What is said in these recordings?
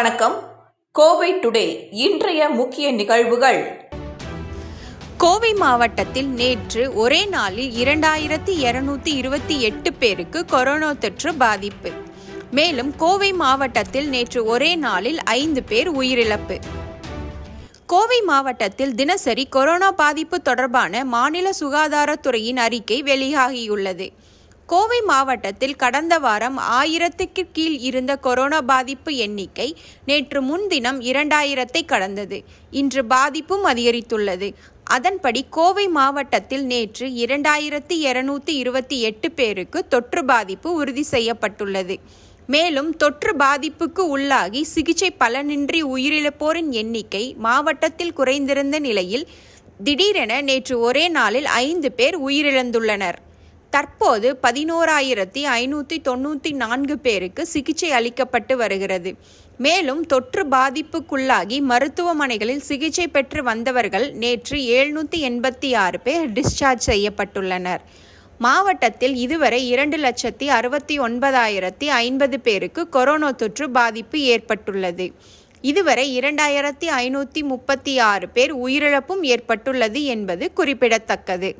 வணக்கம். கோவை டுடே இன்றைய முக்கிய நிகழ்வுகள். கோவை மாவட்டத்தில் நேற்று ஒரே நாளில் இரண்டாயிரத்தி இருநூத்தி இருபத்தி எட்டு பேருக்கு கொரோனா தொற்று பாதிப்பு. மேலும் கோவை மாவட்டத்தில் நேற்று ஒரே நாளில் ஐந்து பேர் உயிரிழப்பு. கோவை மாவட்டத்தில் தினசரி கொரோனா பாதிப்பு தொடர்பான மாநில சுகாதாரத்துறையின் அறிக்கை வெளியாகியுள்ளது. கோவை மாவட்டத்தில் கடந்த வாரம் ஆயிரத்துக்கு கீழ் இருந்த கொரோனா பாதிப்பு எண்ணிக்கை நேற்று முன்தினம் இரண்டாயிரத்தை கடந்தது. இன்று பாதிப்பும் அதிகரித்துள்ளது. அதன்படி கோவை மாவட்டத்தில் நேற்று இரண்டாயிரத்தி இருநூத்தி இருபத்தி எட்டு பேருக்கு தொற்று பாதிப்பு உறுதி செய்யப்பட்டுள்ளது. மேலும் தொற்று பாதிப்புக்கு உள்ளாகி சிகிச்சை பலனின்றி உயிரிழப்போரின் எண்ணிக்கை மாவட்டத்தில் குறைந்திருந்த நிலையில் திடீரென நேற்று ஒரே நாளில் ஐந்து பேர் உயிரிழந்துள்ளனர். தற்போது பதினோராயிரத்தி ஐநூற்றி தொண்ணூற்றி நான்கு பேருக்கு சிகிச்சை அளிக்கப்பட்டு வருகிறது. மேலும் தொற்று பாதிப்புக்குள்ளாகி மருத்துவமனைகளில் சிகிச்சை பெற்று வந்தவர்கள் நேற்று எழுநூற்றி எண்பத்தி ஆறு பேர் டிஸ்சார்ஜ் செய்யப்பட்டுள்ளனர். மாவட்டத்தில் இதுவரை இரண்டு லட்சத்தி அறுபத்தி ஒன்பதாயிரத்தி ஐம்பது பேருக்கு கொரோனா தொற்று பாதிப்பு ஏற்பட்டுள்ளது. இதுவரை இரண்டாயிரத்தி ஐநூற்றி முப்பத்தி ஆறு பேர் உயிரிழப்பும் ஏற்பட்டுள்ளது என்பது குறிப்பிடத்தக்கது.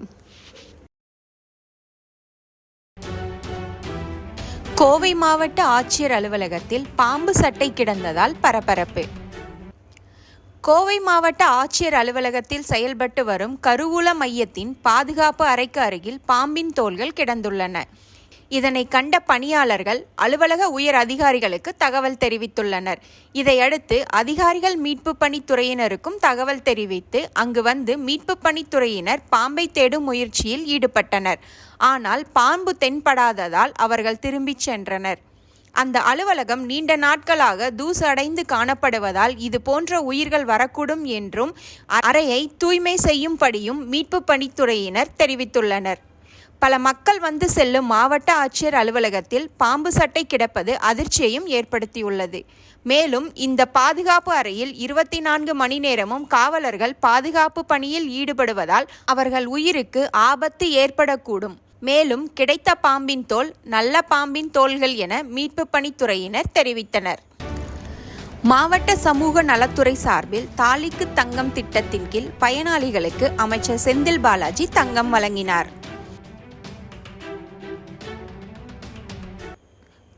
கோவை மாவட்ட ஆட்சியர் அலுவலகத்தில் பாம்பு சட்டை கிடந்ததால் பரபரப்பு. கோவை மாவட்ட ஆட்சியர் அலுவலகத்தில் செயல்பட்டு வரும் கருவூல மையத்தின் பாதுகாப்பு அறைக்கு அருகில் பாம்பின் தோள்கள் கிடந்துள்ளன. இதனை கண்ட பணியாளர்கள் அலுவலக உயர் அதிகாரிகளுக்கு தகவல் தெரிவித்துள்ளனர். இதையடுத்து அதிகாரிகள் மீட்பு பணித்துறையினருக்கும் தகவல் தெரிவித்து அங்கு வந்து மீட்பு பணித்துறையினர் பாம்பை தேடும் முயற்சியில் ஈடுபட்டனர். ஆனால் பாம்பு தென்படாததால் அவர்கள் திரும்பிச் சென்றனர். அந்த அலுவலகம் நீண்ட நாட்களாக தூசு அடைந்து காணப்படுவதால் இது போன்ற உயிர்கள் வரக்கூடும் என்றும் அறையை தூய்மை செய்யும்படியும் மீட்பு பணித்துறையினர் தெரிவித்துள்ளனர். பல மக்கள் வந்து செல்லும் மாவட்ட ஆட்சியர் அலுவலகத்தில் பாம்பு சட்டை கிடப்பது அதிர்ச்சியையும் ஏற்படுத்தியுள்ளது. மேலும் இந்த பாதுகாப்பு அறையில் இருபத்தி நான்கு மணி நேரமும் காவலர்கள் பாதுகாப்பு பணியில் ஈடுபடுவதால் அவர்கள் உயிருக்கு ஆபத்து ஏற்படக்கூடும். மேலும் கிடைத்த பாம்பின் தோல் நல்ல பாம்பின் தோள்கள் என மீட்பு பணித்துறையினர் தெரிவித்தனர். மாவட்ட சமூக நலத்துறை சார்பில் தாலிக்கு தங்கம் திட்டத்தின் கீழ் பயனாளிகளுக்கு அமைச்சர் செந்தில் பாலாஜி தங்கம் வழங்கினார்.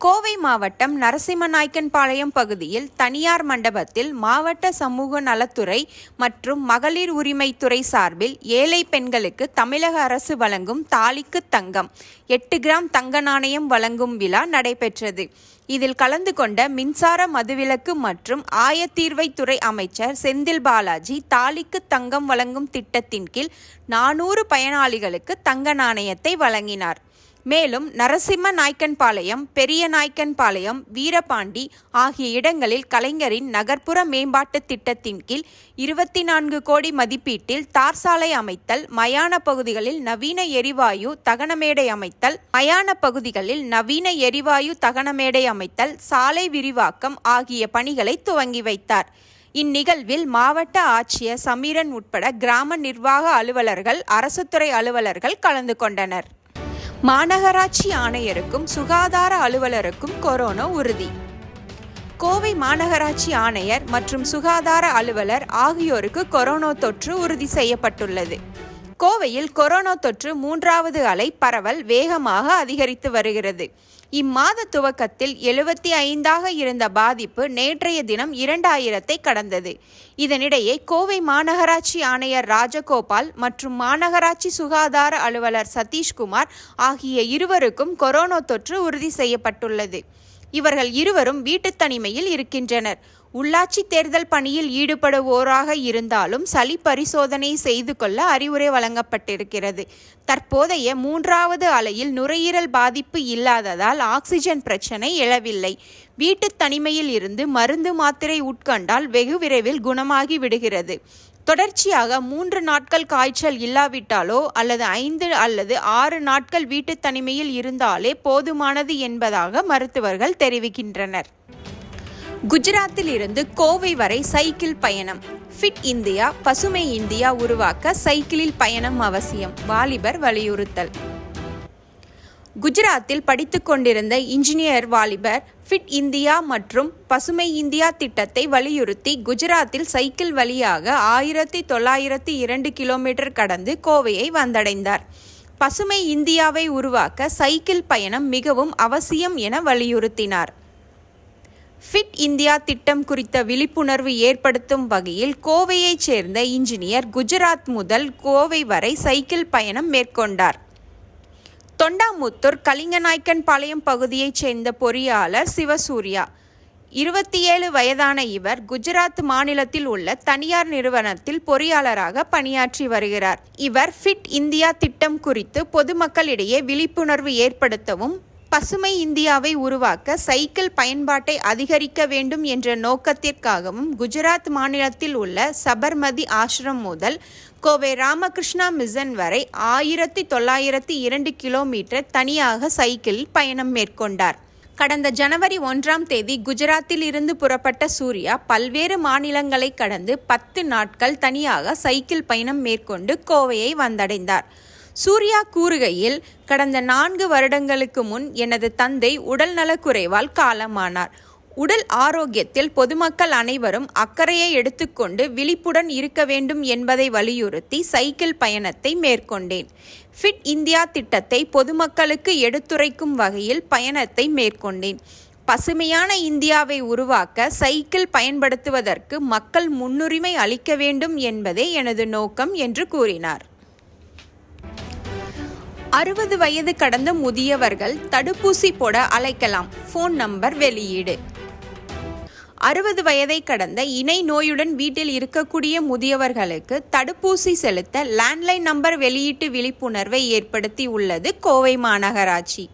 கோவை மாவட்டம் நரசிம்மநாயக்கன்பாளையம் பகுதியில் தனியார் மண்டபத்தில் மாவட்ட சமூக நலத்துறை மற்றும் மகளிர் உரிமைத்துறை சார்பில் ஏழை பெண்களுக்கு தமிழக அரசு வழங்கும் தாலிக்கு தங்கம் எட்டு கிராம் தங்க நாணயம் வழங்கும் விழா நடைபெற்றது. இதில் கலந்து கொண்ட மின்சார மதுவிலக்கு மற்றும் ஆயத்தீர்வைத்துறை அமைச்சர் செந்தில் பாலாஜி தாலிக்கு தங்கம் வழங்கும் திட்டத்தின் கீழ் நானூறு பயனாளிகளுக்கு தங்க நாணயத்தை வழங்கினார். மேலும் நரசிம்ம நாய்க்கன்பாளையம் பெரிய நாய்க்கன்பாளையம் வீரபாண்டி ஆகிய இடங்களில் கலைஞரின் நகர்ப்புற மேம்பாட்டு திட்டத்தின் கீழ் இருபத்தி நான்கு கோடி மதிப்பீட்டில் தார் சாலை அமைத்தல் மயான பகுதிகளில் நவீன எரிவாயு தகனமேடை அமைத்தல் மயான பகுதிகளில் நவீன எரிவாயு தகனமேடை அமைத்தல் சாலை விரிவாக்கம் ஆகிய பணிகளை துவங்கி வைத்தார். இந்நிகழ்வில் மாவட்ட ஆட்சியர் சமீரன் உட்பட கிராம நிர்வாக அலுவலர்கள் அரசுத்துறை அலுவலர்கள் கலந்து கொண்டனர். மாநகராட்சி ஆணையருக்கும் சுகாதார அலுவலருக்கும் கொரோனா உறுதி. கோவை மாநகராட்சி ஆணையர் மற்றும் சுகாதார அலுவலர் ஆகியோருக்கு கொரோனா தொற்று உறுதி செய்யப்பட்டுள்ளது. கோவையில் கொரோனா தொற்று மூன்றாவது அலை பரவல் வேகமாக அதிகரித்து வருகிறது. இம்மாத துவக்கத்தில் எழுபத்தி ஐந்தாக இருந்த பாதிப்பு நேற்றைய தினம் இரண்டாயிரத்தை கடந்தது. இதனிடையே கோவை மாநகராட்சி ஆணையர் ராஜகோபால் மற்றும் மாநகராட்சி சுகாதார அலுவலர் சதீஷ்குமார் ஆகிய இருவருக்கும் கொரோனா தொற்று உறுதி செய்யப்பட்டுள்ளது. இவர்கள் இருவரும் வீட்டு தனிமையில் இருக்கின்றனர். உள்ளாட்சி தேர்தல் பணியில் ஈடுபடுவோராக இருந்தாலும் சளி பரிசோதனை செய்து கொள்ள அறிவுரை வழங்கப்பட்டிருக்கிறது. தற்போதைய மூன்றாவது அலையில் நுரையீரல் பாதிப்பு இல்லாததால் ஆக்சிஜன் பிரச்சனை எழவில்லை. வீட்டு தனிமையில் இருந்து மருந்து மாத்திரை உட்கொண்டால் வெகு விரைவில் குணமாகி விடுகிறது. தொடர்ச்சியாக மூன்று நாட்கள் காய்ச்சல் இல்லாவிட்டாலோ அல்லது ஐந்து அல்லது ஆறு நாட்கள் வீட்டு தனிமையில் இருந்தாலே போதுமானது என்பதாக மருத்துவர்கள் தெரிவிக்கின்றனர். குஜராத்தில் இருந்து கோவை வரை சைக்கிள் பயணம். ஃபிட் இந்தியா பசுமை இந்தியா உருவாக்க சைக்கிளில் பயணம் அவசியம் வாலிபர் வலியுறுத்தல். குஜராத்தில் படித்துக்கொண்டிருந்த இன்ஜினியர் வாலிபர் ஃபிட் இந்தியா மற்றும் பசுமை இந்தியா திட்டத்தை வலியுறுத்தி குஜராத்தில் சைக்கிள் வழியாக ஆயிரத்தி தொள்ளாயிரத்தி இரண்டு கிலோமீட்டர் கடந்து கோவையை வந்தடைந்தார். பசுமை இந்தியாவை உருவாக்க சைக்கிள் பயணம் மிகவும் அவசியம் என வலியுறுத்தினார். ஃபிட் இந்தியா திட்டம் குறித்த விழிப்புணர்வு ஏற்படுத்தும் வகையில் கோவையைச் சேர்ந்த இன்ஜினியர் குஜராத் முதல் கோவை வரை சைக்கிள் பயணம் மேற்கொண்டார். தொண்டாமுத்தூர் கலிங்கநாய்க்கன் பாளையம் பகுதியைச் சேர்ந்த பொறியாளர் சிவசூர்யா. இருபத்தி ஏழு வயதான இவர் குஜராத் மாநிலத்தில் உள்ள தனியார் நிறுவனத்தில் பொறியாளராக பணியாற்றி வருகிறார். இவர் ஃபிட் இந்தியா திட்டம் குறித்து பொதுமக்களிடையே விழிப்புணர்வு ஏற்படுத்தவும் பசுமை இந்தியாவை உருவாக்க சைக்கிள் பயன்பாட்டை அதிகரிக்க வேண்டும் என்ற நோக்கத்திற்காகவும் குஜராத் மாநிலத்தில் உள்ள சபர்மதி ஆசிரம் முதல் கோவை ராமகிருஷ்ணா மிஷன் வரை ஆயிரத்தி தொள்ளாயிரத்தி இரண்டு கிலோமீட்டர் தனியாக சைக்கிளில் பயணம் மேற்கொண்டார். கடந்த ஜனவரி ஒன்றாம் தேதி குஜராத்தில் இருந்து புறப்பட்ட சூர்யா பல்வேறு மாநிலங்களை கடந்து பத்து நாட்கள் தனியாக சைக்கிள் பயணம் மேற்கொண்டு கோவையை வந்தடைந்தார். சூர்யா கூறுகையில் கடந்த நான்கு வருடங்களுக்கு முன் எனது தந்தை உடல் நலக்குறைவால் காலமானார். உடல் ஆரோக்கியத்தில் பொதுமக்கள் அனைவரும் அக்கறையை எடுத்துக்கொண்டு விழிப்புடன் இருக்க வேண்டும் என்பதை வலியுறுத்தி சைக்கிள் பயணத்தை மேற்கொண்டேன். ஃபிட் இந்தியா திட்டத்தை பொதுமக்களுக்கு எடுத்துரைக்கும் வகையில் பயணத்தை மேற்கொண்டேன். பசுமையான இந்தியாவை உருவாக்க சைக்கிள் பயன்படுத்துவதற்கு மக்கள் முன்னுரிமை அளிக்க வேண்டும் என்பதே எனது நோக்கம் என்று கூறினார். அறுபது வயது கடந்த முதியவர்கள் தடுப்பூசி போட அழைக்கலாம். ஃபோன் நம்பர் வெளியீடு. அறுபது வயதை கடந்த இணை நோயுடன் வீட்டில் இருக்கக்கூடிய முதியவர்களுக்கு தடுப்பூசி செலுத்த லேண்ட்லைன் நம்பர் வெளியீட்டு விழிப்புணர்வை ஏற்படுத்தி உள்ளது கோவை மாநகராட்சி.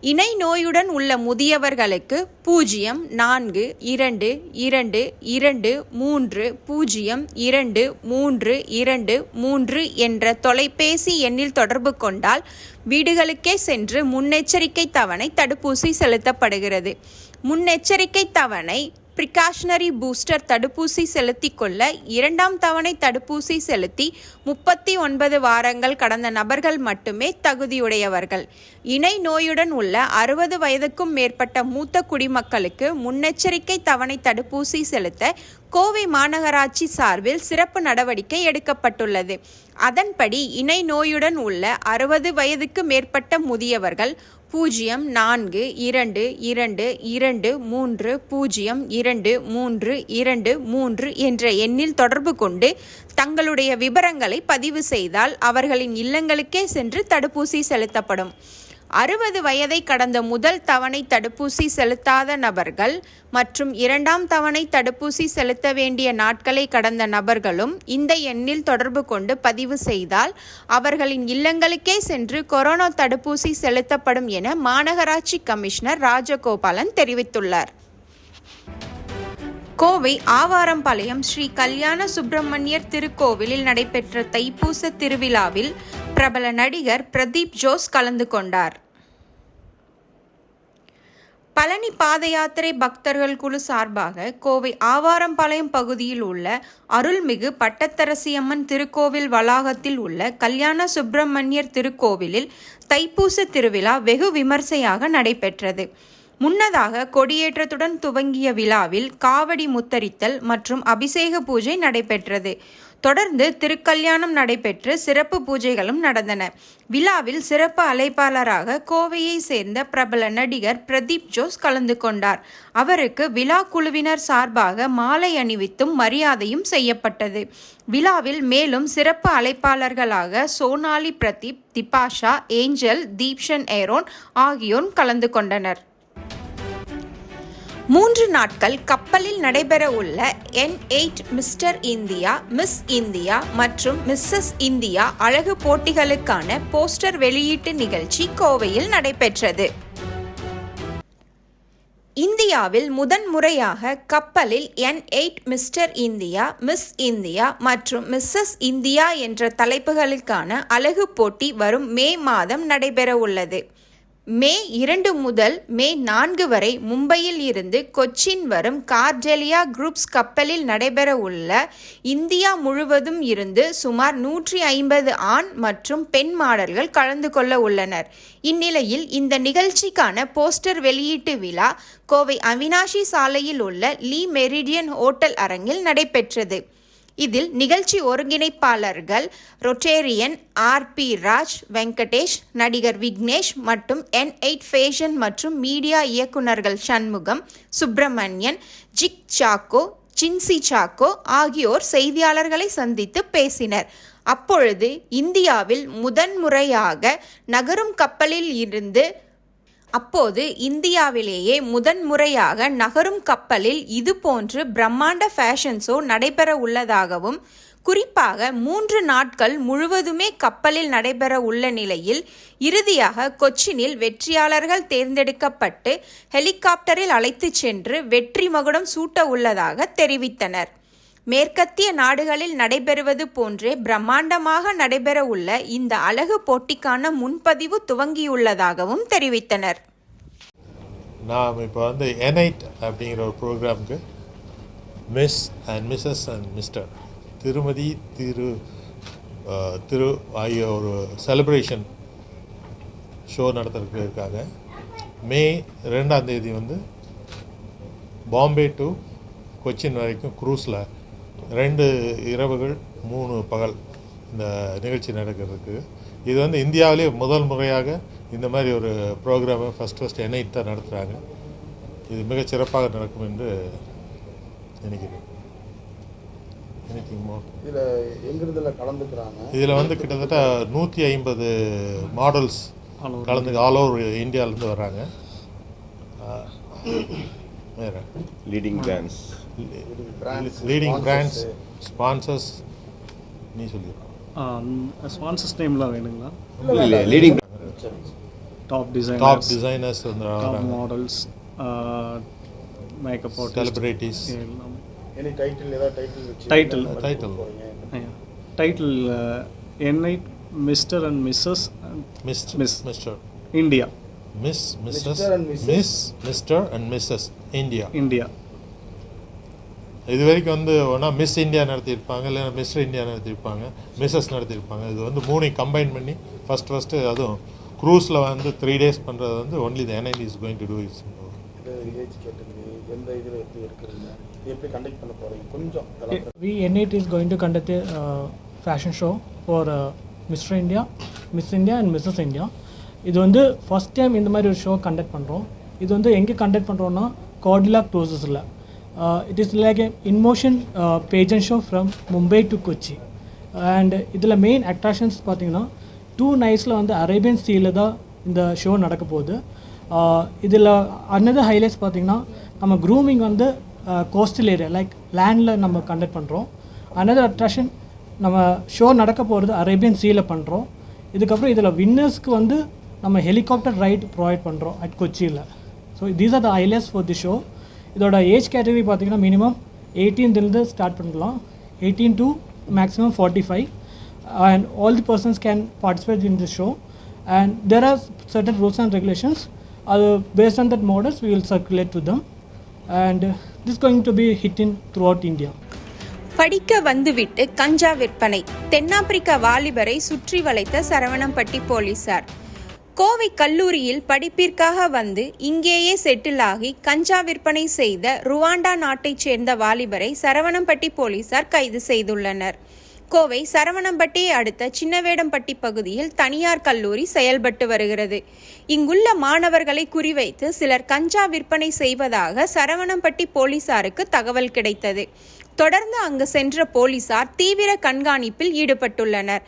இணை நோயுடன் உள்ள முதியவர்களுக்கு பூஜ்ஜியம் நான்கு இரண்டு இரண்டு இரண்டு மூன்று பூஜ்ஜியம் இரண்டு மூன்று இரண்டு மூன்று என்ற தொலைபேசி எண்ணில் தொடர்பு கொண்டால் வீடுகளுக்கே சென்று முன்னெச்சரிக்கை தவணை தடுப்பூசி செலுத்தப்படுகிறது. முன்னெச்சரிக்கை தவணை ப்ரிகாஷ்னரி பூஸ்டர் தடுப்பூசி செலுத்திக் கொள்ள இரண்டாம் தவணை தடுப்பூசி செலுத்தி முப்பத்தி ஒன்பது வாரங்கள் கடந்த நபர்கள் மட்டுமே தகுதியுடையவர்கள். இணை நோயுடன் உள்ள அறுபது வயதுக்கும் மேற்பட்ட மூத்த குடிமக்களுக்கு முன்னெச்சரிக்கை தவணை தடுப்பூசி செலுத்த கோவை மாநகராட்சி சார்பில் சிறப்பு நடவடிக்கை எடுக்கப்பட்டுள்ளது. அதன்படி இணை நோயுடன் உள்ள அறுபது வயதுக்கு மேற்பட்ட முதியவர்கள் பூஜ்ஜியம் நான்கு இரண்டு இரண்டு இரண்டு மூன்று பூஜ்ஜியம் இரண்டு மூன்று இரண்டு மூன்று என்ற எண்ணில் தொடர்பு கொண்டு தங்களுடைய விவரங்களை பதிவு செய்தால் அவர்களின் இல்லங்களுக்கே சென்று தடுப்பூசி செலுத்தப்படும். அறுபது வயதை கடந்த முதல் தவணை தடுப்பூசி செலுத்தாத நபர்கள் மற்றும் இரண்டாம் தவணை தடுப்பூசி செலுத்த வேண்டிய நாட்களை கடந்த நபர்களும் இந்த எண்ணில் தொடர்பு கொண்டு பதிவு செய்தால் அவர்களின் இல்லங்களுக்கே சென்று கொரோனா தடுப்பூசி செலுத்தப்படும் என மாநகராட்சி கமிஷனர் ராஜகோபாலன் தெரிவித்துள்ளார். கோவை ஆவாரம்பாளையம் ஸ்ரீ கல்யாண சுப்பிரமணியர் திருக்கோவிலில் நடைபெற்ற தைப்பூச திருவிழாவில் பிரபல நடிகர் பிரதீப் ஜோஸ் கலந்து கொண்டார். பழனி பாத யாத்திரை பக்தர்கள் குழு சார்பாக கோவை ஆவாரம்பாளையம் பகுதியில் உள்ள அருள்மிகு பட்டத்தரசியம்மன் திருக்கோவில் வளாகத்தில் உள்ள கல்யாண சுப்பிரமணியர் திருக்கோவிலில் தைப்பூச திருவிழா வெகு விமர்சையாக நடைபெற்றது. முன்னதாக கொடியேற்றத்துடன் துவங்கிய விழாவில் காவடி முத்தரித்தல் மற்றும் அபிஷேக பூஜை நடைபெற்றது. தொடர்ந்து திருக்கல்யாணம் நடைபெற்று சிறப்பு பூஜைகளும் நடந்தன. விழாவில் சிறப்பு அழைப்பாளராக கோவையை சேர்ந்த பிரபல நடிகர் பிரதீப் ஜோஸ் கலந்து கொண்டார். அவருக்கு விழா குழுவினர் சார்பாக மாலை அணிவித்தும் மரியாதையும் செய்யப்பட்டது. விழாவில் மேலும் சிறப்பு அழைப்பாளர்களாக சோனாலி பிரதீப் திபாஷா ஏஞ்சல் தீப்ஷன் ஏரோன் ஆகியோர் கலந்து கொண்டனர். மூன்று நாட்கள் கப்பலில் நடைபெறவுள்ள N eight Mr India Miss India மற்றும் மிஸ்ஸஸ் இந்தியா அழகு போட்டிகளுக்கான போஸ்டர் வெளியீட்டு நிகழ்ச்சி கோவையில் நடைபெற்றது. இந்தியாவில் முதன்முறையாக கப்பலில் N eight Mr India Miss India மற்றும் மிஸ்ஸஸ் இந்தியா என்ற தலைப்புகளுக்கான அழகு போட்டி வரும் மே மாதம் நடைபெறவுள்ளது. மே இரண்டு முதல் மே நான்கு வரை மும்பையில் இருந்து கொச்சின் வரும் கார்டெலியா குரூப்ஸ் கப்பலில் நடைபெற உள்ள இந்தியா முழுவதும் இருந்து சுமார் நூற்றி ஐம்பது ஆண் மற்றும் பெண் மாடல்கள் கலந்து கொள்ள உள்ளனர். இந்நிலையில் இந்த நிகழ்ச்சிக்கான போஸ்டர் வெளியீட்டு விழா கோவை அவினாஷி சாலையில் உள்ள லீ மெரிடியன் ஹோட்டல் அரங்கில் நடைபெற்றது. இதில் நிகழ்ச்சி ஒருங்கிணைப்பாளர்கள் Rotarian R P Raj Venkatesh நடிகர் விக்னேஷ் மற்றும் என் எயிட் ஃபேஷன் மற்றும் மீடியா இயக்குனர்கள் சண்முகம் சுப்பிரமணியன் ஜிக் சாக்கோ சின்சி சாக்கோ ஆகியோர் செய்தியாளர்களை சந்தித்து பேசினர். அப்பொழுது இந்தியாவில் முதன்முறையாக நகரும் கப்பலில் இருந்து அப்போது இந்தியாவிலேயே முதன்முறையாக நகரும் கப்பலில் இதுபோன்று பிரம்மாண்ட ஃபேஷன் ஷோ நடைபெற உள்ளதாகவும் குறிப்பாக மூன்று நாட்கள் முழுவதுமே கப்பலில் நடைபெற உள்ள நிலையில் இறுதியாக கொச்சினில் வெற்றியாளர்கள் தேர்ந்தெடுக்கப்பட்டு ஹெலிகாப்டரில் அழைத்துச் சென்று வெற்றி மகுடம் சூட்ட உள்ளதாக தெரிவித்தனர். மேற்கத்திய நாடுகளில் நடைபெறுவது போன்றே பிரம்மாண்டமாக நடைபெற உள்ள இந்த அழகு போட்டிக்கான முன்பதிவு துவங்கியுள்ளதாகவும் தெரிவித்தனர். நாம் இப்போ வந்து எனைட் அப்படிங்கிற ஒரு ப்ரோக்ராமுக்கு Miss and Mrs and Mr திருமதி திரு திரு ஆகிய ஒரு செலிப்ரேஷன் ஷோ நடத்துறதுக்கு இருக்காங்க மே ரெண்டாம் தேதி வந்து பாம்பே டு கொச்சின் வரைக்கும் க்ரூஸில் ரெண்டு இரவுகள் மூணு பகல் இந்த நிகழ்ச்சி நடக்கிறதுக்கு. இது வந்து இந்தியாவிலே முதல் முறையாக இந்த மாதிரி ஒரு ப்ரோக்ராமை ஃபஸ்ட் ஃபஸ்ட் என்ஐட் தான் நடத்துகிறாங்க இது மிகச் சிறப்பாக நடக்கும் என்று நினைக்கிறேன்? இதில் எங்கிருந்துல கலந்துக்கிறாங்க? இதில் வந்து கிட்டத்தட்ட நூற்றி ஐம்பது மாடல்ஸ் கலந்து ஆல் ஓவர் இந்தியாவிலேருந்து வர்றாங்க. அஹ், வேறு. Brands. brands, leading sponsors. Brands sponsors நீ சொல்லியிருக்கோம் ஸ்பான்சர்ஸ் நேம்லாம் வேணுங்களா? இல்ல, leading சரி top top designers top models makeup celebrities எல்லாம். எனி டைட்டில் ஏதாவது டைட்டில். Title. போகிறீங்க title N eight Mr and Mrs Miss Miss. Mr India Miss Mrs Mr. and Mrs. Miss Mr and Mrs India India இது வரைக்கும் வந்து ஒன்றா Miss India நடத்தியிருப்பாங்க இல்லை Mr India நடத்தியிருப்பாங்க மிஸ்ஸஸ் நடத்தியிருப்பாங்க இது வந்து மூணையும் கம்பைன் பண்ணி ஃபஸ்ட் ஃபஸ்ட்டு அதுவும் க்ரூஸில் வந்து த்ரீ டேஸ் பண்ணுறது வந்து only the N eight is going to do is category எந்த இதில் எப்படி இருக்கிறீங்க இது எப்படி கண்டக்ட் பண்ண போகிறீங்க கொஞ்சம் தளர்த்து We N8 is going to conduct a uh, fashion show for uh, Mr. India, Miss இது வந்து ஃபஸ்ட் டைம் இந்த மாதிரி ஒரு ஷோ கண்டக்ட் பண்ணுறோம் இது வந்து எங்கே கண்டக்ட் பண்ணுறோன்னா Cordelia க்ளோசஸில் it is like a in motion pageant show from Mumbai to Kochi and இதில் மெயின் அட்ராக்ஷன்ஸ் பார்த்தீங்கன்னா டூ நைட்ஸில் வந்து அரேபியன் சீயில் தான் இந்த ஷோ நடக்க போகுது. இதில் அன்னதர் ஹைலைட்ஸ் பார்த்தீங்கன்னா நம்ம க்ரூமிங் வந்து கோஸ்டல் ஏரியா லைக் லேண்டில் நம்ம கண்டக்ட் பண்ணுறோம் அனதர் அட்ராக்ஷன் நம்ம ஷோ நடக்க போகிறது அரேபியன் சீயில் பண்ணுறோம் இதுக்கப்புறம் இதில் வின்னர்ஸ்க்கு வந்து நம்ம ஹெலிகாப்டர் ரைட் ப்ரொவைட் பண்ணுறோம் அட் கொச்சியில் so these are the aisles for the show இதோட ஏஜ் கேட்டகரி பார்த்தீங்கன்னா மினிமம் எயிட்டீன்த்லேருந்து ஸ்டார்ட் பண்ணலாம் eighteen to maximum forty five and all the persons can participate in the show and there are certain rules and regulations அது based on that models we will circulate to them and this going to be hit in throughout India படிக்க வந்துவிட்டு கஞ்சா விற்பனை தென்னாப்பிரிக்க வாலிபரை சுற்றி வளைத்த சரவணம்பட்டி போலீசார் கோவை கல்லூரியில் படிப்பிற்காக வந்து இங்கேயே செட்டில் ஆகி கஞ்சா விற்பனை செய்த ருவாண்டா நாட்டைச் சேர்ந்த வாலிபரை சரவணம்பட்டி போலீசார் கைது செய்துள்ளனர். கோவை சரவணம்பட்டியை அடுத்த சின்னவேடம்பட்டி பகுதியில் தனியார் கல்லூரி செயல்பட்டு வருகிறது. இங்குள்ள மாணவர்களை குறிவைத்து சிலர் கஞ்சா விற்பனை செய்வதாக சரவணம்பட்டி போலீசாருக்கு தகவல் கிடைத்தது. தொடர்ந்து அங்கு சென்ற போலீசார் தீவிர கண்காணிப்பில் ஈடுபட்டுள்ளனர்.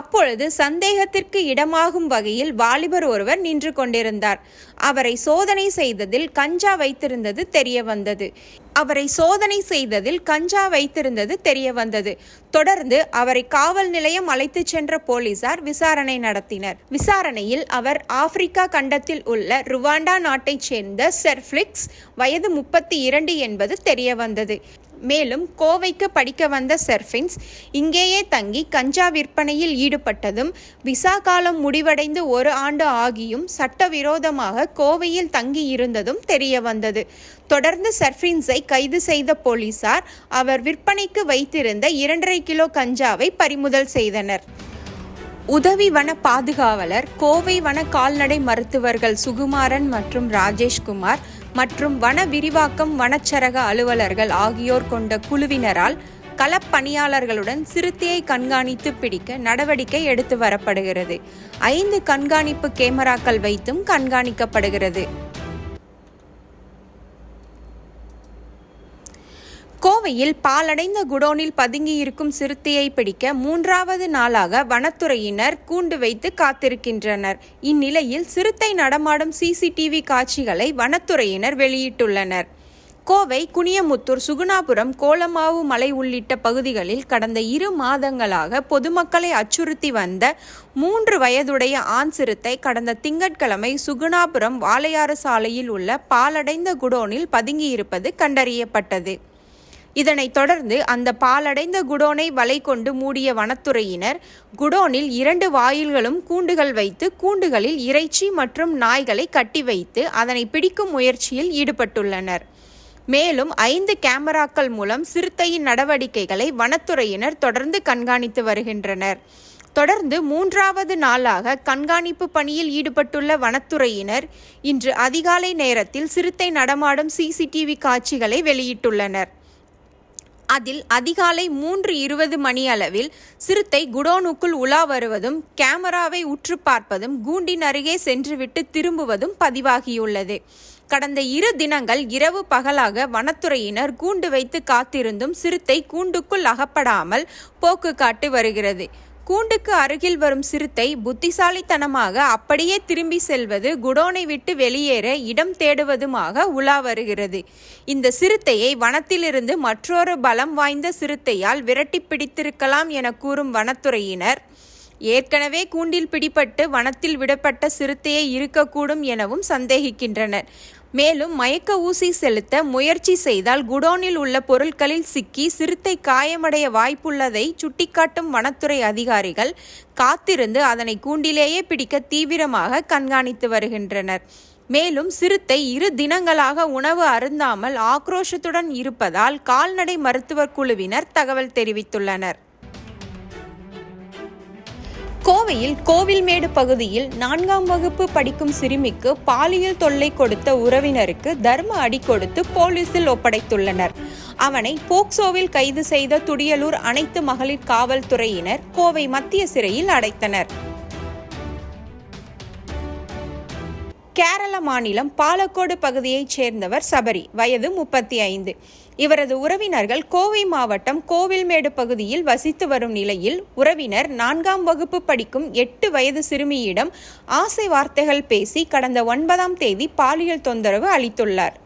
அப்பொழுது சந்தேகத்திற்கு இடமாகும் வகையில் வாலிபர் ஒருவர் நின்று கொண்டிருந்தார். அவரை சோதனை செய்ததில் கஞ்சா வைத்திருந்தது தெரிய வந்தது. அவரை சோதனை செய்ததில் கஞ்சா வைத்திருந்தது தெரிய வந்தது. தொடர்ந்து அவரை காவல் நிலையம் அழைத்துச் சென்ற போலீசார் விசாரணை நடத்தினர். விசாரணையில் அவர் ஆப்பிரிக்கா கண்டத்தில் உள்ள ருவாண்டா நாட்டைச் சேர்ந்த செர்ஃப்ளிக்ஸ் வயது முப்பத்தி இரண்டு என்பது தெரிய வந்தது. மேலும் கோவைக்கு படிக்க வந்த செர்ஃபின்ஸ் இங்கேயே தங்கி கஞ்சா விற்பனையில் ஈடுபட்டதும் விசா காலம் முடிவடைந்து ஒரு ஆண்டு ஆகியும் சட்டவிரோதமாக கோவையில் தங்கியிருந்ததும் தெரிய வந்தது தொடர்ந்து சர்ஃபின்ஸை கைது செய்த போலீசார் அவர் விற்பனைக்கு வைத்திருந்த இரண்டரை கிலோ கஞ்சாவை பறிமுதல் செய்தனர். உதவி வன பாதுகாவலர் கோவை வன கால்நடை மருத்துவர்கள் சுகுமாரன் மற்றும் ராஜேஷ்குமார் மற்றும் வன விரிவாக்கம் வனச்சரக அலுவலர்கள் ஆகியோர் கொண்ட குழுவினரால் களப்பணியாளர்களுடன் சிறுத்தையை கண்காணித்து பிடிக்க நடவடிக்கை எடுத்து வரப்படுகிறது. ஐந்து கண்காணிப்பு கேமராக்கள் வைத்தும் கண்காணிக்கப்படுகிறது. கோவையில் பாலடைந்த குடோனில் பதுங்கியிருக்கும் சிறுத்தையை பிடிக்க மூன்றாவது நாளாக வனத்துறையினர் கூண்டு வைத்து காத்திருக்கின்றனர். இந்நிலையில் சிறுத்தை நடமாடும் சிசிடிவி காட்சிகளை வனத்துறையினர் வெளியிட்டுள்ளனர். கோவை குனியமுத்தூர் சுகுணாபுரம் கோலமாவு மலை உள்ளிட்ட பகுதிகளில் கடந்த இரு மாதங்களாக பொதுமக்களை அச்சுறுத்தி வந்த மூன்று வயதுடைய ஆண் சிறுத்தை கடந்த திங்கட்கிழமை சுகுணாபுரம் வாளையாறு சாலையில் உள்ள பாலடைந்த குடோனில் பதுங்கியிருப்பது கண்டறியப்பட்டது. இதனைத் தொடர்ந்து அந்த பாலடைந்த குடோனை வலை கொண்டு மூடிய வனத்துறையினர் குடோனில் இரண்டு வாயில்களும் கூண்டுகள் வைத்து கூண்டுகளில் இறைச்சி மற்றும் நாய்களை கட்டி வைத்து அதனை பிடிக்கும் முயற்சியில் ஈடுபட்டுள்ளனர். மேலும் ஐந்து கேமராக்கள் மூலம் சிறுத்தையின் நடவடிக்கைகளை வனத்துறையினர் தொடர்ந்து கண்காணித்து வருகின்றனர். தொடர்ந்து மூன்றாவது நாளாக கண்காணிப்பு பணியில் ஈடுபட்டுள்ள வனத்துறையினர் இன்று அதிகாலை நேரத்தில் சிறுத்தை நடமாடும் சிசிடிவி காட்சிகளை வெளியிட்டுள்ளனர். அதில் அதிகாலை மூன்று இருபது மணி அளவில் சிறுத்தை குடோனுக்குள் உலா வருவதும் கேமராவை உற்று பார்ப்பதும் கூண்டின் அருகே சென்றுவிட்டு திரும்புவதும் பதிவாகியுள்ளது. கடந்த இரு தினங்கள் இரவு பகலாக வனத்துறையினர் கூண்டு வைத்து காத்திருந்தும் சிறுத்தை கூண்டுக்குள் அகப்படாமல் போக்கு காட்டி வருகிறது. கூண்டுக்கு அருகில் வரும் சிறுத்தை புத்திசாலித்தனமாக அப்படியே திரும்பி செல்வது குடோனை விட்டு வெளியேற இடம் தேடுவதுமாக உலா வருகிறது. இந்த சிறுத்தையை வனத்திலிருந்து மற்றொரு பலம் வாய்ந்த சிறுத்தையால் விரட்டி பிடித்திருக்கலாம் என கூறும் வனத்துறையினர். ஏற்கனவே கூண்டில் பிடிபட்டு வனத்தில் விடப்பட்ட சிறுத்தையை இருக்கக்கூடும் எனவும் சந்தேகிக்கின்றனர். மேலும் மயக்க ஊசி செலுத்த முயற்சி செய்தால் குடோனில் உள்ள பொருட்களில் சிக்கி சிறுத்தை காயமடைய வாய்ப்புள்ளதை சுட்டிக்காட்டும் வனத்துறை அதிகாரிகள் காத்திருந்து அதனை கூண்டிலேயே பிடிக்க தீவிரமாக கண்காணித்து வருகின்றனர். மேலும் சிறுத்தை இரு தினங்களாக உணவு அருந்தாமல் ஆக்ரோஷத்துடன் இருப்பதால் கால்நடை மருத்துவர் குழுவினர் தகவல் தெரிவித்துள்ளனர். கோவையில் கோவில்மேடு பகுதியில் நான்காம் வகுப்பு படிக்கும் சிறுமிக்கு பாலியல் தொல்லை கொடுத்த உறவினருக்கு தர்ம அடி கொடுத்து போலீசில் ஒப்படைத்துள்ளனர். அவனை போக்சோவில் கைது செய்த துடியலூர் அனைத்து மகளிர் காவல்துறையினர் கோவை மத்திய சிறையில் அடைத்தனர். கேரள மாநிலம் பாலக்கோடு பகுதியைச் சேர்ந்தவர் சபரி வயது முப்பத்தி ஐந்து. இவரது உறவினர்கள் கோவை மாவட்டம் கோவில்மேடு பகுதியில் வசித்து வரும் நிலையில் உறவினர் நான்காம் வகுப்பு படிக்கும் எட்டு வயது சிறுமியிடம் ஆசை வார்த்தைகள் பேசி கடந்த ஒன்பதாம் தேதி பாலியல் தொந்தரவு அளித்துள்ளார்.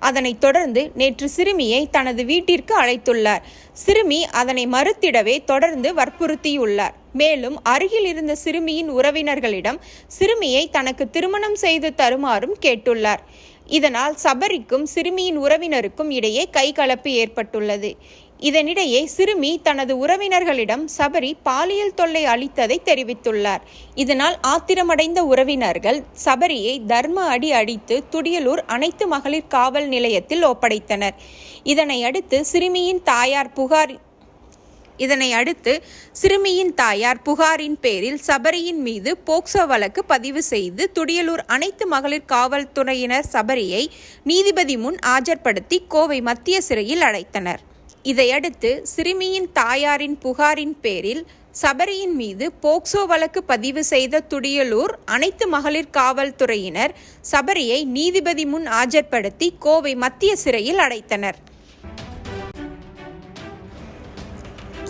அதனைத் தொடர்ந்து நேற்று சிறுமியை தனது வீட்டிற்கு அழைத்துள்ளார். சிறுமி அதனை மறுத்திடவே தொடர்ந்து வற்புறுத்தியுள்ளார். மேலும் அருகில் இருந்த சிறுமியின் உறவினர்களிடம் சிறுமியை தனக்கு திருமணம் செய்து தருமாறும் கேட்டுள்ளார். இதனால் சபரிக்கும் சிறுமியின் உறவினருக்கும் இடையே கைகலப்பு ஏற்பட்டுள்ளது. இதனிடையே சிறுமி தனது உறவினர்களிடம் சபரி பாலியல் தொல்லை அளித்ததை தெரிவித்துள்ளார். இதனால் ஆத்திரமடைந்த உறவினர்கள் சபரியை தர்ம அடி அடித்து துடியலூர் அனைத்து மகளிர் காவல் நிலையத்தில் ஒப்படைத்தனர். இதனை அடுத்து சிறுமியின் தாயார் புகார் இதனை அடுத்து சிறுமியின் தாயார் புகாரின் பேரில் சபரியின் மீது போக்சோ வழக்கு பதிவு செய்து துடியலூர் அனைத்து மகளிர் காவல்துறையினர் சபரியை நீதிபதி முன் ஆஜர்படுத்தி கோவை மத்திய சிறையில் அடைத்தனர். இதையடுத்து சிறுமியின் தாயாரின் புகாரின் பேரில் சபரியின் மீது போக்சோ வழக்கு பதிவு செய்த துடியலூர் அனைத்து மகளிர் காவல்துறையினர் சபரியை நீதிபதி முன் ஆஜர்படுத்தி கோவை மத்திய சிறையில் அடைத்தனர்.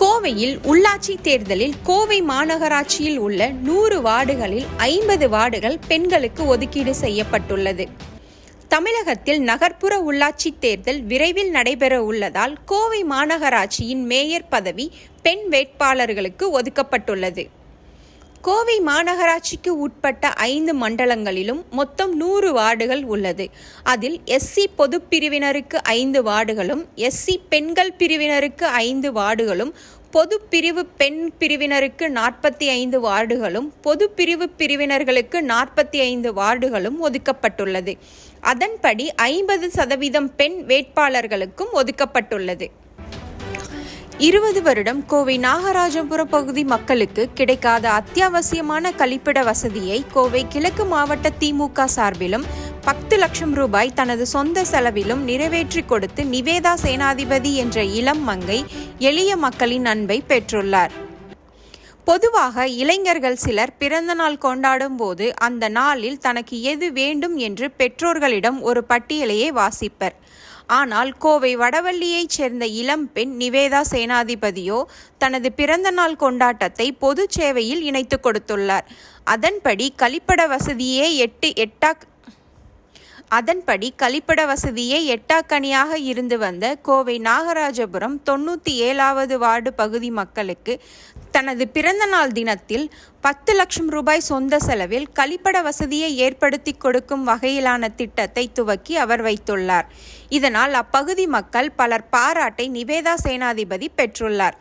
கோவையில் உள்ளாட்சி தேர்தலில் கோவை மாநகராட்சியில் உள்ள நூறு வார்டுகளில் ஐம்பது வார்டுகள் பெண்களுக்கு ஒதுக்கீடு செய்யப்பட்டுள்ளது. தமிழகத்தில் நகர்ப்புற உள்ளாட்சி தேர்தல் விரைவில் நடைபெற உள்ளதால் கோவை மாநகராட்சியின் மேயர் பதவி பெண் வேட்பாளர்களுக்கு ஒதுக்கப்பட்டுள்ளது. கோவை மாநகராட்சிக்கு உட்பட்ட ஐந்து மண்டலங்களிலும் மொத்தம் நூறு வார்டுகள் உள்ளது. அதில் எஸ்சி பொது பிரிவினருக்கு ஐந்து வார்டுகளும் எஸ்சி பெண்கள் பிரிவினருக்கு ஐந்து வார்டுகளும் பொது பிரிவு பெண் பிரிவினருக்கு நாற்பத்தி ஐந்து வார்டுகளும் பொது பிரிவு பிரிவினர்களுக்கு நாற்பத்தி ஐந்து வார்டுகளும் ஒதுக்கப்பட்டுள்ளது. அதன்படி ஐம்பது சதவீதம் பெண் வேட்பாளர்களுக்கும் ஒதுக்கப்பட்டுள்ளது. இருபது வருடம் கோவை நாகராஜபுர பகுதி மக்களுக்கு கிடைக்காத அத்தியாவசியமான கழிப்பிட வசதியை கோவை கிழக்கு மாவட்ட திமுக சார்பிலும் பத்து லட்சம் ரூபாய் தனது சொந்த செலவிலும் நிறைவேற்றி கொடுத்து நிவேதா சேனாதிபதி என்ற இளம் மங்கை எளிய மக்களின் அன்பை பெற்றுள்ளார். பொதுவாக இளைஞர்கள் சிலர் பிறந்தநாள் கொண்டாடும் போது அந்த நாளில் தனக்கு எது வேண்டும் என்று பெற்றோர்களிடம் ஒரு பட்டியலையே வாசிப்பர். ஆனால் கோவை வடவள்ளியைச் சேர்ந்த இளம்பெண் நிவேதா சேனாதிபதியோ தனது பிறந்தநாள் கொண்டாட்டத்தை பொது சேவையில் இணைத்து கொடுத்துள்ளார். அதன்படி கழிப்பட வசதியே எட்டு எட்டா அதன்படி கழிப்பிட வசதியே எட்டாக்கனியாக இருந்து வந்த கோவை நாகராஜபுரம் தொண்ணூற்றி ஏழாவது வார்டு பகுதி மக்களுக்கு தனது பிறந்தநாள் தினத்தில் பத்து லட்சம் ரூபாய் சொந்த செலவில் கழிப்பட வசதியை ஏற்படுத்தி கொடுக்கும் வகையிலான திட்டத்தை துவக்கி அவர் வைத்துள்ளார். இதனால் அப்பகுதி மக்கள் பலர் பாராட்டை நிவேதா சேனாதிபதி பெற்றுள்ளார்.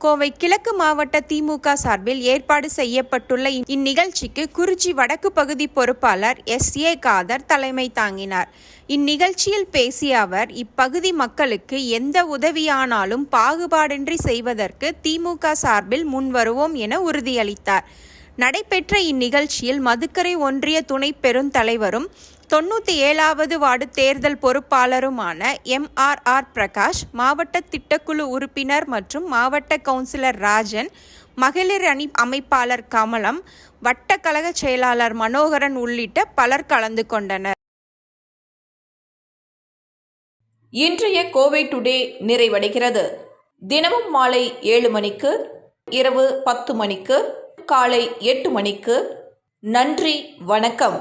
கோவை கிழக்கு மாவட்ட திமுக சார்பில் ஏற்பாடு செய்யப்பட்டுள்ள இந்நிகழ்ச்சிக்கு குறிச்சி வடக்கு பகுதி பொறுப்பாளர் எஸ். ஏ. காதர் தலைமை தாங்கினார். இந்நிகழ்ச்சியில் பேசிய அவர் இப்பகுதி மக்களுக்கு எந்த உதவியானாலும் பாகுபாடின்றி செய்வதற்கு திமுக சார்பில் முன்வருவோம் என உறுதியளித்தார். நடைபெற்ற இந்நிகழ்ச்சியில் மதுக்கரை ஒன்றிய துணை பெருந்தலைவரும் தொண்ணூற்றி ஏழாவது வார்டு தேர்தல் பொறுப்பாளருமான எம்ஆர்ஆர் பிரகாஷ் மாவட்ட திட்டக்குழு உறுப்பினர் மற்றும் மாவட்ட கவுன்சிலர் ராஜன் மகளிர் அணி அமைப்பாளர் கமலம் வட்டக்கழக செயலாளர் மனோகரன் உள்ளிட்ட பலர் கலந்து கொண்டனர். இன்றைய கோவை டுடே நிறைவடைகிறது. தினமும் மாலை ஏழு மணிக்கு இரவு பத்து மணிக்கு காலை எட்டு மணிக்கு. நன்றி வணக்கம்.